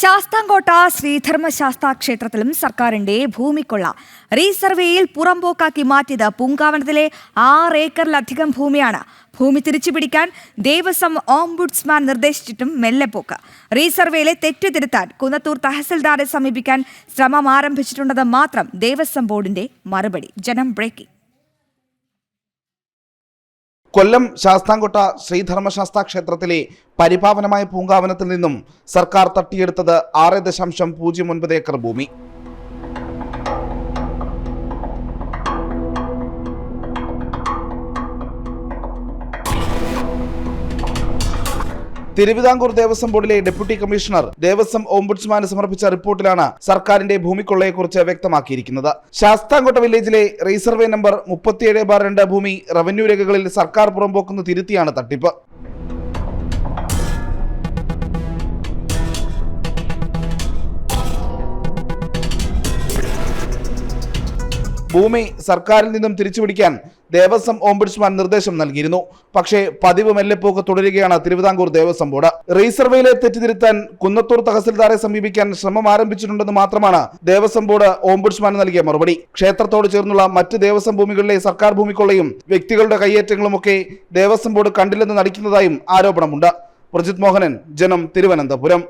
ശാസ്താംകോട്ട ശ്രീധർമ്മശാസ്ത ക്ഷേത്രത്തിലും സർക്കാരിന്റെ ഭൂമിക്കൊള്ള. റീസർവേയിൽ പുറംപോക്കാക്കി മാറ്റിയത് പൂങ്കാവനത്തിലെ ആറ് ഏക്കറിലധികം ഭൂമിയാണ്. ഭൂമി തിരിച്ചുപിടിക്കാൻ ദേവസ്വം ഓംബുഡ്സ്മാൻ നിർദ്ദേശിച്ചിട്ടും മെല്ലെപ്പോക്ക് റീസർവേയിലെ തെറ്റ് തിരുത്താൻ കുന്നത്തൂർ തഹസിൽദാരെ സമീപിക്കാൻ ശ്രമം ആരംഭിച്ചിട്ടുണ്ടെന്ന് മാത്രം ദേവസ്വം ബോർഡിന്റെ മറുപടി. ജനം ബ്രേക്കിംഗ്. കൊല്ലം ശാസ്താംകോട്ട ശ്രീധർമ്മശാസ്ത ക്ഷേത്രത്തിലെ പരിപാവനമായ പൂങ്കാവനത്തിൽ നിന്നും സർക്കാർ തട്ടിയെടുത്തത് ആറ് ദശാംശം പൂജ്യം ഒൻപത് ഏക്കർ ഭൂമി. തിരുവിതാംകൂർ ദേവസ്വം ബോർഡിലെ ഡെപ്യൂട്ടി കമ്മീഷണർ ദേവസ്വം ഓംബുഡ്സ്മാന് സമർപ്പിച്ച റിപ്പോർട്ടിലാണ് സർക്കാരിന്റെ ഭൂമിക്കൊള്ളയെക്കുറിച്ച് വ്യക്തമാക്കിയിരിക്കുന്നത്. ശാസ്താംകോട്ട വില്ലേജിലെ റീസർവേ നമ്പർ മുപ്പത്തിയേഴ് ബാർ രണ്ട് ഭൂമി റവന്യൂ രേഖകളിൽ സർക്കാർ പുറമ്പോക്കുന്ന തിരുത്തിയാണ് തട്ടിപ്പ്. ഭൂമി സർക്കാരിൽ നിന്നും തിരിച്ചുപിടിക്കാൻ ദേവസ്വം ഓംബുഡ്സ്മാൻ നിർദ്ദേശം നൽകിയിരുന്നു. പക്ഷേ പതിവ് മെല്ലെപ്പോക്ക് തുടരുകയാണ് തിരുവിതാംകൂർ ദേവസ്വം ബോർഡ്. റീസർവേയിലെ തെറ്റിതിരുത്താൻ കുന്നത്തൂർ തഹസിൽദാരെ സമീപിക്കാൻ ശ്രമം ആരംഭിച്ചിട്ടുണ്ടെന്ന് മാത്രമാണ് ദേവസ്വം ബോർഡ് ഓംബുഡ്സ്മാൻ നൽകിയ മറുപടി. ക്ഷേത്രത്തോട് ചേർന്നുള്ള മറ്റ് ദേവസ്വം ഭൂമികളിലെ സർക്കാർ ഭൂമിക്കൊള്ളയും വ്യക്തികളുടെ കയ്യേറ്റങ്ങളുമൊക്കെ ദേവസ്വം ബോർഡ് കണ്ടില്ലെന്ന് നടിക്കുന്നതായും ആരോപണമുണ്ട്. പ്രജിത് മോഹനൻ ജനം തിരുവനന്തപുരം.